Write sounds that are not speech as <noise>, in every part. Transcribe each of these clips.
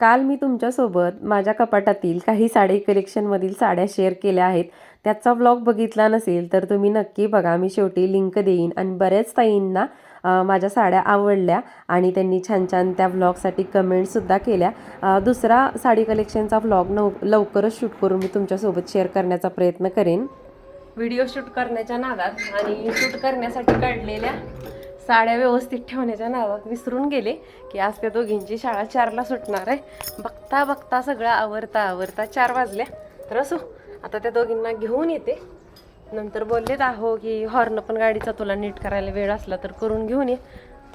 काल मी तुमच्यासोबत माझ्या कपाटातील काही साडी कलेक्शनमधील साड्या शेअर केल्या आहेत. त्याचा व्लॉग बघितला नसेल तर तुम्ही नक्की बघा. मी शेवटी लिंक देईन आणि बऱ्याच ताईंना माझ्या साड्या आवडल्या आणि त्यांनी छान छान त्या व्लॉगसाठी कमेंटसुद्धा केल्या. दुसरा साडी कलेक्शनचा व्लॉग नव लवकरच शूट करून मी तुमच्यासोबत शेअर करण्याचा प्रयत्न करेन. व्हिडिओ शूट करण्याच्या नादात आणि शूट करण्यासाठी काढलेल्या साड्या व्यवस्थित ठेवण्याच्या नादात विसरून गेले की आज त्या दोघींची शाळा चारला सुटणार आहे. बघता बघता सगळं आवरता आवरता चार वाजल्या. तर असो आता त्या दोघींना घेऊन येते. नंतर बोललेत आहो की हॉर्न पण गाडीचा तुला नीट करायला वेळ असला तर करून घेऊन ये.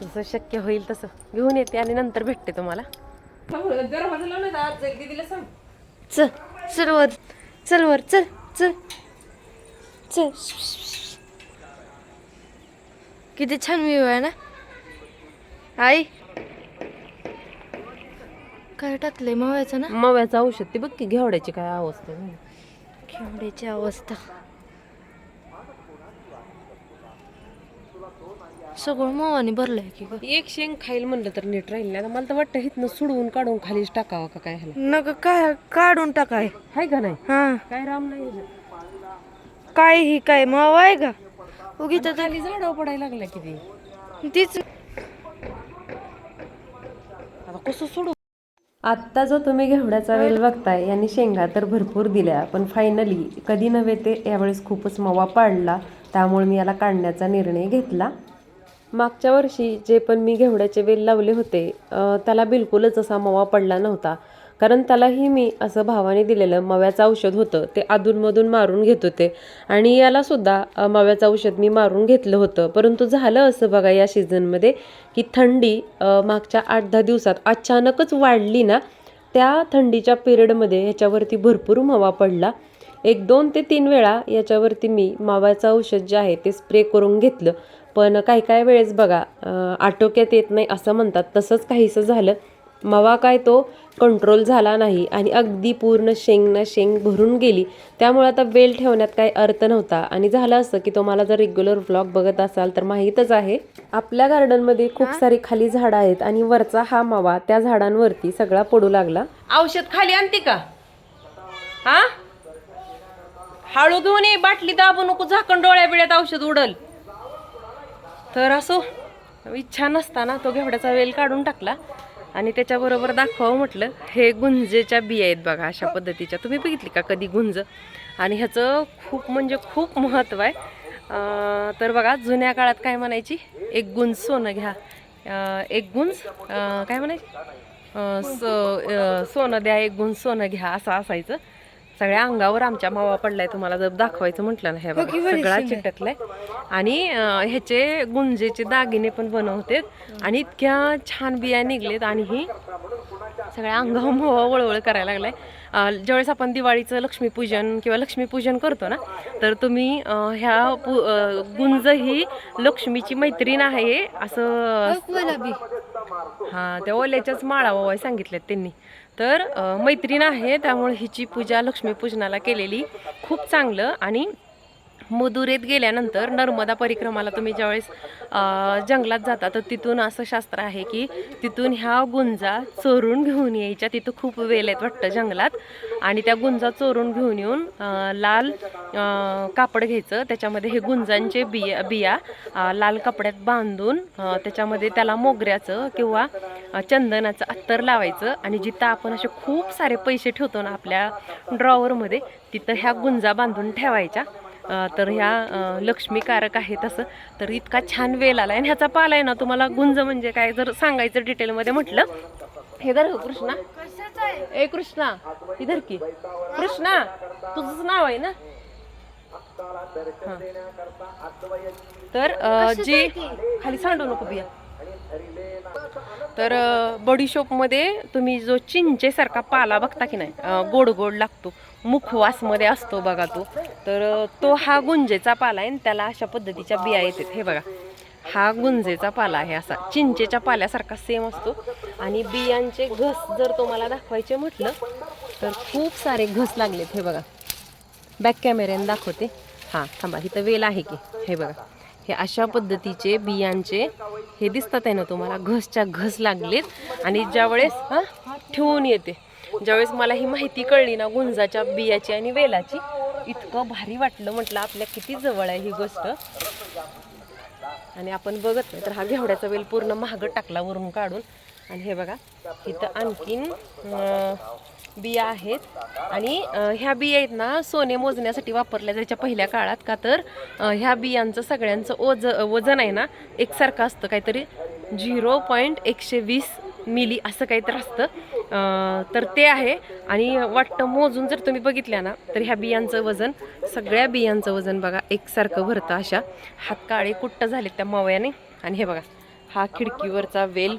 जसं शक्य होईल तसं. घेऊन येते आणि नंतर भेटते तुम्हाला. चल चल वर. चल वर चल चल. चल. किती छान व्ह्यू आहे ना? आई. काय टाकलंय? मव्याचं ना? मव्याचं औषध. ती बघ की घेवड्याची काय अवस्था झाली. खेवड्याची अवस्था. सगळं मवाने भरलंय की ग. एक शेंग खाईल म्हणलं तर नीट राहील नाही. आता मला तर वाटतं हिथनं सुडवून काढून खालीच टाकावं का काय ह्याला. नग काय? काढून टाकाय. हाय का नाही? हा. काय राम नाही. काय ही काय? मावा आहे का उगी तर खाली झाडावर पडायला लागला किती? तीच आता कसं सोडू? आत्ता जो तुम्ही घेवड्याचा वेल बघताय यांनी शेंगा तर भरपूर दिल्या पण फायनली कधी नव्हे ते यावेळेस खूपच मवा पाडला त्यामुळे मी याला काढण्याचा निर्णय घेतला. मागच्या वर्षी जे पण मी घेवड्याचे वेल लावले होते त्याला बिलकुलच असा मवा पडला नव्हता. कारण त्यालाही मी असं भावाने दिलेलं मव्याचं औषध होतं ते अधूनमधून मारून घेत होते. आणि यालासुद्धा मव्याचं औषध मी मारून घेतलं होतं. परंतु झालं असं बघा या सीझनमध्ये की थंडी मागच्या आठ दहा दिवसात अचानकच वाढली ना त्या थंडीच्या पिरियडमध्ये ह्याच्यावरती भरपूर मवा पडला. एक दोन ते तीन वेळा याच्यावरती मी माव्याचं औषध जे आहे ते स्प्रे करून घेतलं. पण काही काही वेळेस बघा आटोक्यात येत नाही असं म्हणतात. तसंच काहीसं झालं. मावा काय तो कंट्रोल झाला नाही आणि अगदी पूर्ण शेंग ना शेंग भरून गेली. त्यामुळे आता वेल ठेवण्यात काही अर्थ नव्हता. आणि झालं असं की तुम्हाला जर रेग्युलर व्लॉग बघत असाल तर माहीतच आहे आपल्या गार्डनमध्ये खूप सारी खाली झाडं आहेत आणि वरचा हा मावा त्या झाडांवरती सगळा पडू लागला. औषध खाली आणते का? हा? हळू घेऊन ये बाटली दाबू नको झाकण डोळ्या बिळ्यात औषध उडल. तर असो इच्छा नसताना तो घेवड्याचा वेल काढून टाकला. आणि त्याच्याबरोबर दाखवावं म्हटलं हे गुंजेच्या बिया आहेत बघा अशा पद्धतीच्या. तुम्ही बघितली का कधी गुंज? आणि ह्याचं खूप म्हणजे खूप महत्त्व आहे. तर बघा जुन्या काळात काय म्हणायची? एक गुंज सोनं घ्या. एक गुंज? काय म्हणायची? सो सोनं द्या एक गुंज सोनं घ्या असं असायचं. सगळ्या अंगावर आमच्या मावा पडलाय तुम्हाला जर दाखवायचं म्हटलं ना हे बघा सगळा चिटकलाय. आणि ह्याचे गुंजेचे दागिने पण बनवतेत. आणि इतक्या छान बिया निघलेत आणि ही सगळ्या अंगावर वळवळ करायला लागलाय. ज्यावेळेस आपण दिवाळीचं लक्ष्मीपूजन किंवा लक्ष्मीपूजन करतो ना तर तुम्ही ह्या पू गुंज ही लक्ष्मीची मैत्रीण आहे असं हा त्या ओल्याच्याच माळा वाय सांगितल्यात त्यांनी. तर मैत्रीण आहे त्यामुळे हिची पूजा लक्ष्मीपूजनाला केलेली खूप चांगलं आणि मदुरेत गेल्यानंतर नर्मदा परिक्रमाला तुम्ही ज्यावेळेस जंगलात जाता तर तिथून असं शास्त्र आहे की तिथून ह्या गुंजा चोरून घेऊन यायच्या. तिथं खूप वेल आहेत वाटतं जंगलात. आणि त्या गुंजा चोरून घेऊन येऊन लाल कापड घ्यायचं. त्याच्यामध्ये हे गुंजांचे बिया बिया लाल कपड्यात बांधून त्याच्यामध्ये त्याला मोगऱ्याचं किंवा चंदनाचं अत्तर लावायचं. आणि जिथं आपण असे खूप सारे पैसे ठेवतो ना आपल्या ड्रॉवरमध्ये तिथं ह्या गुंजा बांधून ठेवायच्या. तर ह्या लक्ष्मीकारक आहे तसं तर इतका छान वेल आला आणि ह्याचा पाला आहे ना तुम्हाला गुंज म्हणजे काय जर सांगायचं डिटेलमध्ये म्हटलं हे धर गं कृष्णा. ए कृष्णा इधर की. कृष्णा तुझंच नाव आहे ना? हा. तर जी खाली सांडू नको बिया. तर बडीशोपमध्ये तुम्ही जो चिंचेसारखा पाला बघता की नाही गोड गोड लागतो मुखवासमध्ये असतो बघा तो. तर तो हा गुंजेचा पाला आहे आणि त्याला अशा पद्धतीच्या बिया येतात. हे बघा हा गुंजेचा पाला आहे असा. चिंचेच्या पाल्यासारखा सेम असतो. आणि बियांचे घस जर तुम्हाला दाखवायचे म्हटलं तर खूप सारे घस लागलेत. हे बघा बॅक कॅमेऱ्याने दाखवते. हां थांबा इथं वेल आहे की? हे बघा. हे अशा पद्धतीचे बियांचे हे दिसतात आहे ना तुम्हाला. घसच्या घस लागलेत. आणि ज्यावेळेस हां ठेवून येते. ज्यावेळेस मला ही माहिती कळली ना गुंजाच्या बियाची आणि वेलाची इतकं भारी वाटलं म्हटलं आपल्या किती जवळ आहे ही गोष्ट. आणि आपण बघत नाही तर हा घेवड्याचा वेल पूर्ण महाग टाकला वरून काढून. आणि हे बघा इथं आणखीन बिया आहेत. आणि ह्या बिया आहेत ना सोने मोजण्यासाठी वापरल्या जायच्या पहिल्या काळात. का तर ह्या बियांचं सगळ्यांचं ओज वजन आहे ना एकसारखं असतं. काहीतरी झिरो पॉईंट एकशे वीस मिली असं काहीतरी असतं. तर ते आहे. आणि वाटतं मोजून जर तुम्ही बघितल्या ना तर ह्या बियांचं वजन सगळ्या बियांचं वजन बघा एकसारखं भरतं अशा. हात काळे कुट्ट झाले त्या मव्याने. आणि हे बघा हा खिडकीवरचा वेल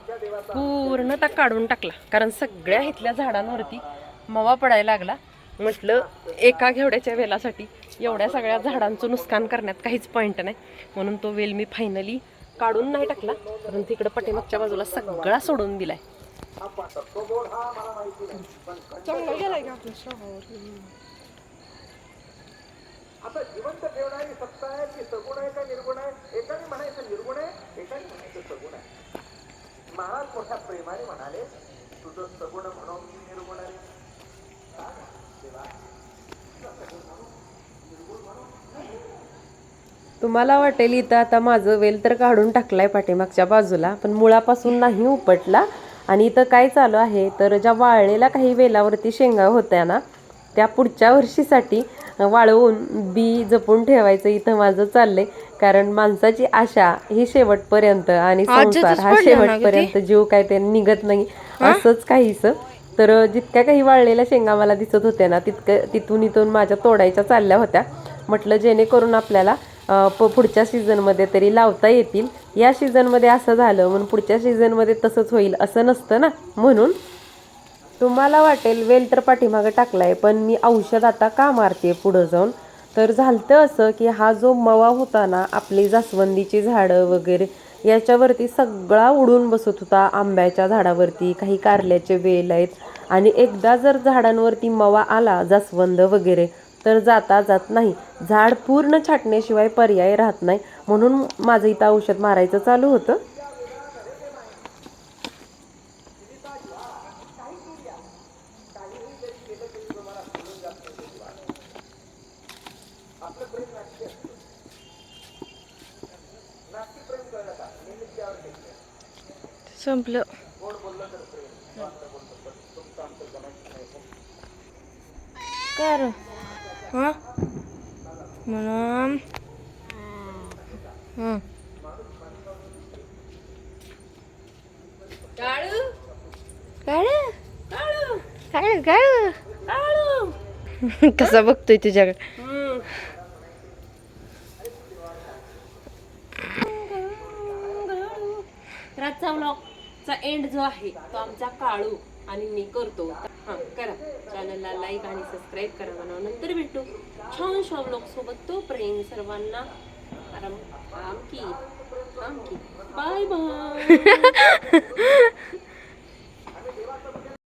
पूर्णतः काढून टाकला. कारण सगळ्या इथल्या झाडांवरती मवा पडायला लागला. म्हटलं एका घेवड्याच्या वेलासाठी एवढ्या सगळ्या झाडांचं नुकसान करण्यात काहीच पॉईंट नाही. म्हणून तो वेल मी फायनली काढून नाही टाकला कारण तिकडं पाठीमागच्या बाजूला सगळा सोडून दिलाय. गेलाय का आपल्या शहावर तुम्हाला वाटेल इथं आता माझं वेल तर काढून टाकलाय पाठीमागच्या बाजूला पण मुळापासून नाही उपटला. आणि इथं काय चालू आहे? तर ज्या वाळलेल्या काही वेलावरती शेंगा होत्या ना त्या पुढच्या वर्षीसाठी वाळवून बी जपून ठेवायचं इथं माझं चाललंय. कारण माणसाची आशा ही शेवटपर्यंत आणि संसार हा? शेवटपर्यंत जीव काय ते निघत नाही. असंच काहीसं. तर जितक्या काही वाळलेल्या शेंगा मला दिसत होत्या ना तितकं तिथून इथून माझ्या तोडायच्या चालल्या होत्या. म्हटलं जेणेकरून आपल्याला प- पुढच्या सीझनमध्ये तरी लावता येतील. या सीझनमध्ये असं झालं म्हणून पुढच्या सीझनमध्ये तसंच होईल असं नसतं ना? म्हणून तुम्हाला वाटेल वेल तर पाठीमागं टाकलाय पण मी औषध आता का मारते पुढं जाऊन? तर झालतं असं की हा जो मवा होता ना आपली जास्वंदीची झाडं वगैरे याच्यावरती सगळा उडून बसत होता आंब्याच्या झाडावरती काही कारल्याचे वेल आहेत. आणि एकदा जर झाडांवरती मवा आला जास्वंद वगैरे तर जाता जात नाही. झाड पूर्ण छाटण्याशिवाय पर्याय राहत नाही. म्हणून माझं इथं औषध मारायचं चालू होतं. संपलं. कर. हा म्हणून. हं. काळू? काळू? काळू? <laughs> कसा बघतोय तुझ्याकडे? <laughs> रातचा एंड जो आहे तो आमचा काळू. आणि मी करतो. हां करा. चॅनलला लाईक आणि सबस्क्राईब करा म्हणा नंतर भेटू. छान शॉ लोकसोबत सोबत प्रेम सर्वांना आराम आम की आम की. Bye bye <laughs>